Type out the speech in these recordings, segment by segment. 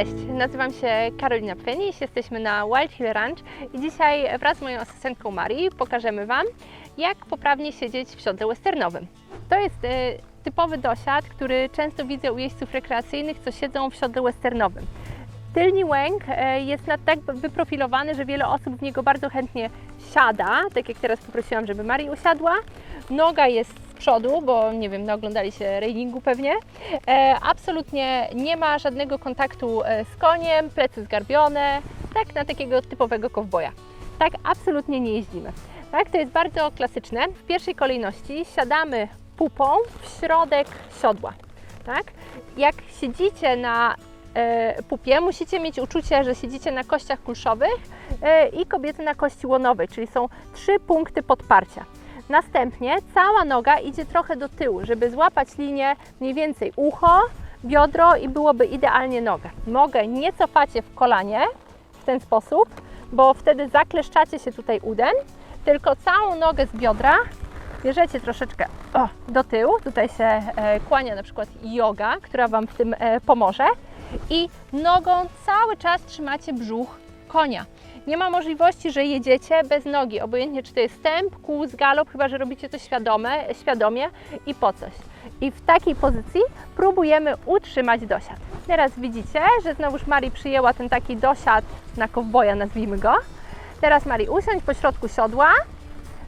Cześć, nazywam się Karolina Pfenniś, jesteśmy na Wild Hill Ranch i dzisiaj wraz z moją asystentką Marii pokażemy Wam, jak poprawnie siedzieć w siodle westernowym. To jest e, typowy dosiad, który często widzę u jeźdźców rekreacyjnych, co siedzą w siodle westernowym. Tylni łęk e, jest na tak wyprofilowany, że wiele osób w niego bardzo chętnie siada, tak jak teraz poprosiłam, żeby Marii usiadła. Noga jest przodu, bo nie wiem, no oglądali się railingu pewnie. E, absolutnie nie ma żadnego kontaktu e, z koniem, plecy zgarbione, tak na takiego typowego kowboja. Tak absolutnie nie jeździmy. Tak, to jest bardzo klasyczne. W pierwszej kolejności siadamy pupą w środek siodła. Tak? Jak siedzicie na e, pupie, musicie mieć uczucie, że siedzicie na kościach kulszowych e, i kobiety na kości łonowej, czyli są trzy punkty podparcia. Następnie cała noga idzie trochę do tyłu, żeby złapać linię mniej więcej ucho, biodro i byłoby idealnie nogę. Nogę nie cofacie w kolanie w ten sposób, bo wtedy zakleszczacie się tutaj udem, tylko całą nogę z biodra bierzecie troszeczkę o, do tyłu. Tutaj się e, kłania na przykład yoga, która Wam w tym e, pomoże. I nogą cały czas trzymacie brzuch konia. Nie ma możliwości, że jedziecie bez nogi, obojętnie czy to jest stęp, kół, galop, chyba że robicie to świadome, świadomie i po coś. I w takiej pozycji próbujemy utrzymać dosiad. Teraz widzicie, że znowuż Mari przyjęła ten taki dosiad na kowboja, nazwijmy go. Teraz Mari usiądź po środku siodła,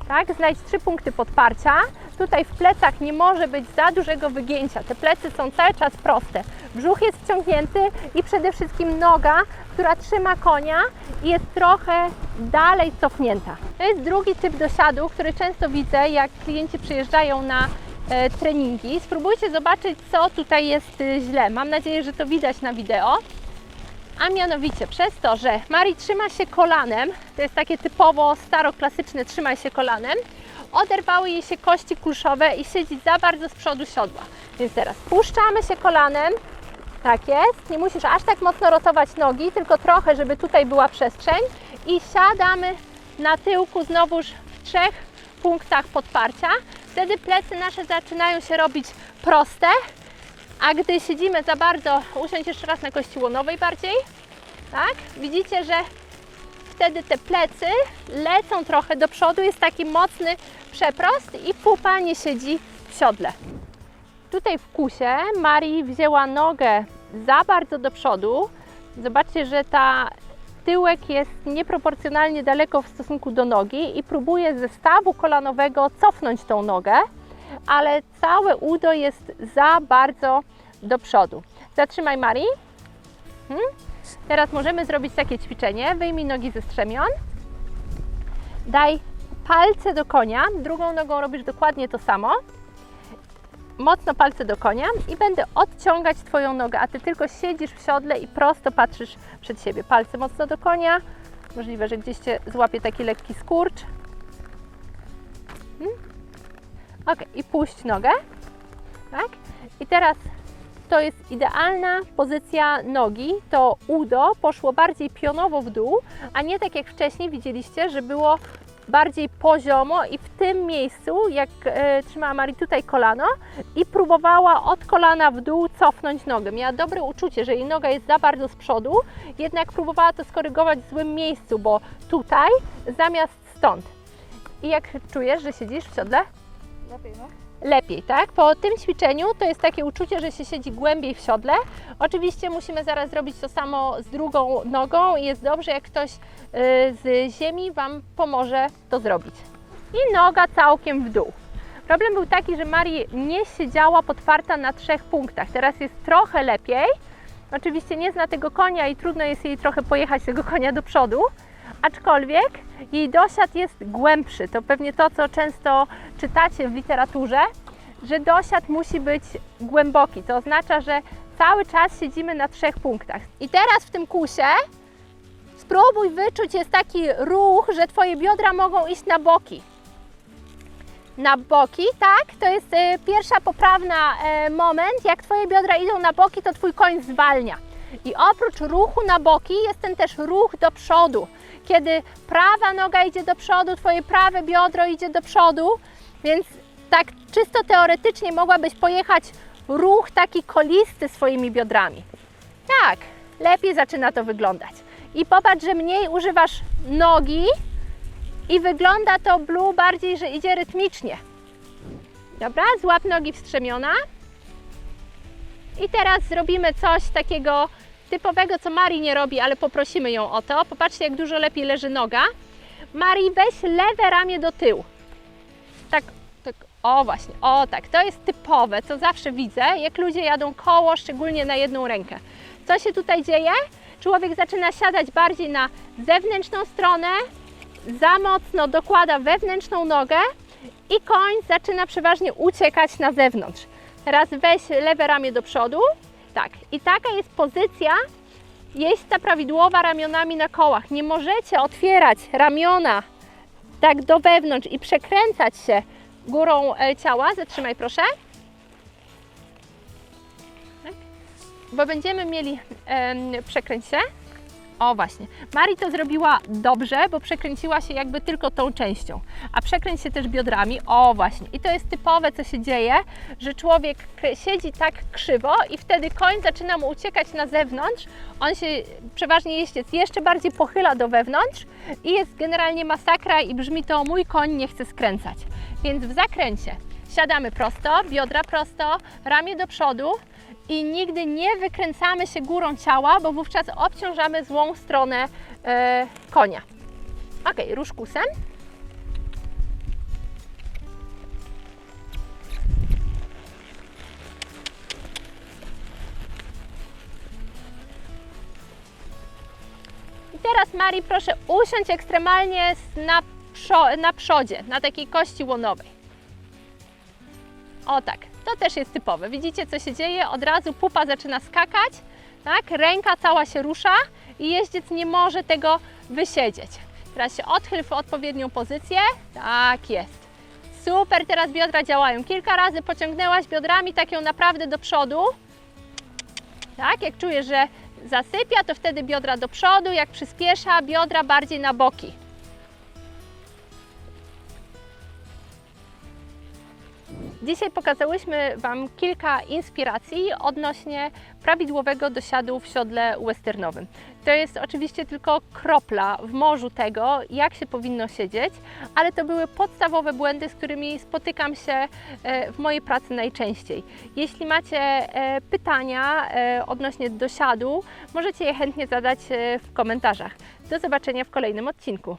tak? Znajdź trzy punkty podparcia. Tutaj w plecach nie może być za dużego wygięcia. Te plecy są cały czas proste. Brzuch jest wciągnięty i przede wszystkim noga, która trzyma konia i jest trochę dalej cofnięta. To jest drugi typ dosiadu, który często widzę, jak klienci przyjeżdżają na e, treningi. Spróbujcie zobaczyć, co tutaj jest e, źle. Mam nadzieję, że to widać na wideo. A mianowicie przez to, że Mari trzyma się kolanem, to jest takie typowo staroklasyczne trzymaj się kolanem, oderwały jej się kości kulszowe i siedzi za bardzo z przodu siodła. Więc teraz puszczamy się kolanem, tak jest, nie musisz aż tak mocno rotować nogi, tylko trochę, żeby tutaj była przestrzeń i siadamy na tyłku znowuż w trzech punktach podparcia. Wtedy plecy nasze zaczynają się robić proste, a gdy siedzimy za bardzo, usiądź jeszcze raz na kości łonowej bardziej, tak? Widzicie, że wtedy te plecy lecą trochę do przodu, jest taki mocny przeprost i pupa nie siedzi w siodle. Tutaj w kusie Marii wzięła nogę za bardzo do przodu. Zobaczcie, że ta tyłek jest nieproporcjonalnie daleko w stosunku do nogi i próbuje ze stawu kolanowego cofnąć tą nogę, ale całe udo jest za bardzo do przodu. Zatrzymaj Marii. Hmm? Teraz możemy zrobić takie ćwiczenie. Wyjmij nogi ze strzemion. Daj palce do konia. Drugą nogą robisz dokładnie to samo. Mocno palce do konia i będę odciągać Twoją nogę, a Ty tylko siedzisz w siodle i prosto patrzysz przed siebie. Palce mocno do konia. Możliwe, że gdzieś Cię złapie taki lekki skurcz. Hmm? Ok, i puść nogę. Tak? I teraz to jest idealna pozycja nogi. To udo poszło bardziej pionowo w dół, a nie tak jak wcześniej widzieliście, że było bardziej poziomo i w tym miejscu, jak e, trzymała Marii tutaj kolano i próbowała od kolana w dół cofnąć nogę. Miała dobre uczucie, że jej noga jest za bardzo z przodu, jednak próbowała to skorygować w złym miejscu, bo tutaj zamiast stąd. I jak czujesz, że siedzisz w siodle? Lepiej, no. Lepiej, tak? Po tym ćwiczeniu to jest takie uczucie, że się siedzi głębiej w siodle. Oczywiście musimy zaraz zrobić to samo z drugą nogą i jest dobrze, jak ktoś y, z ziemi Wam pomoże to zrobić. I noga całkiem w dół. Problem był taki, że Marii nie siedziała podparta na trzech punktach. Teraz jest trochę lepiej. Oczywiście nie zna tego konia i trudno jest jej trochę pojechać tego konia do przodu, aczkolwiek jej dosiad jest głębszy. To pewnie to, co często czytacie w literaturze, że dosiad musi być głęboki. To oznacza, że cały czas siedzimy na trzech punktach. I teraz w tym kusie spróbuj wyczuć, jest taki ruch, że Twoje biodra mogą iść na boki. Na boki, tak? To jest e, pierwsza poprawna e, moment. Jak Twoje biodra idą na boki, to Twój koń zwalnia. I oprócz ruchu na boki jest ten też ruch do przodu. Kiedy prawa noga idzie do przodu, Twoje prawe biodro idzie do przodu, więc tak czysto teoretycznie mogłabyś pojechać ruch taki kolisty swoimi biodrami. Tak, lepiej zaczyna to wyglądać. I popatrz, że mniej używasz nogi i wygląda to blue bardziej, że idzie rytmicznie. Dobra, złap nogi wstrzemiona. I teraz zrobimy coś takiego typowego, co Marii nie robi, ale poprosimy ją o to. Popatrzcie, jak dużo lepiej leży noga. Marii, weź lewe ramię do tyłu. Tak, tak, o właśnie, o tak. To jest typowe, co zawsze widzę, jak ludzie jadą koło, szczególnie na jedną rękę. Co się tutaj dzieje? Człowiek zaczyna siadać bardziej na zewnętrzną stronę, za mocno dokłada wewnętrzną nogę i koń zaczyna przeważnie uciekać na zewnątrz. Teraz weź lewe ramię do przodu. Tak, i taka jest pozycja jeźdźca prawidłowa ramionami na kołach. Nie możecie otwierać ramiona tak do wewnątrz i przekręcać się górą e, ciała. Zatrzymaj proszę. Tak. Bo będziemy mieli, przekręć się. O właśnie, Mari to zrobiła dobrze, bo przekręciła się jakby tylko tą częścią, a przekręć się też biodrami. O właśnie, i to jest typowe, co się dzieje, że człowiek siedzi tak krzywo i wtedy koń zaczyna mu uciekać na zewnątrz. On się, przeważnie jeździec, jeszcze bardziej pochyla do wewnątrz i jest generalnie masakra i brzmi to mój koń nie chce skręcać. Więc w zakręcie siadamy prosto, biodra prosto, ramię do przodu, i nigdy nie wykręcamy się górą ciała, bo wówczas obciążamy złą stronę e, konia. Ok, rusz kusem. I teraz Mari, proszę usiądź ekstremalnie na, przo- na przodzie, na takiej kości łonowej. O tak, to też jest typowe. Widzicie, co się dzieje? Od razu pupa zaczyna skakać, tak? Ręka cała się rusza i jeździec nie może tego wysiedzieć. Teraz się odchyl w odpowiednią pozycję. Tak jest. Super, teraz biodra działają. Kilka razy pociągnęłaś biodrami tak ją naprawdę do przodu. Tak, jak czujesz, że zasypia, to wtedy biodra do przodu, jak przyspiesza, biodra bardziej na boki. Dzisiaj pokazałyśmy Wam kilka inspiracji odnośnie prawidłowego dosiadu w siodle westernowym. To jest oczywiście tylko kropla w morzu tego, jak się powinno siedzieć, ale to były podstawowe błędy, z którymi spotykam się e, w mojej pracy najczęściej. Jeśli macie e, pytania e, odnośnie dosiadu, możecie je chętnie zadać w komentarzach. Do zobaczenia w kolejnym odcinku.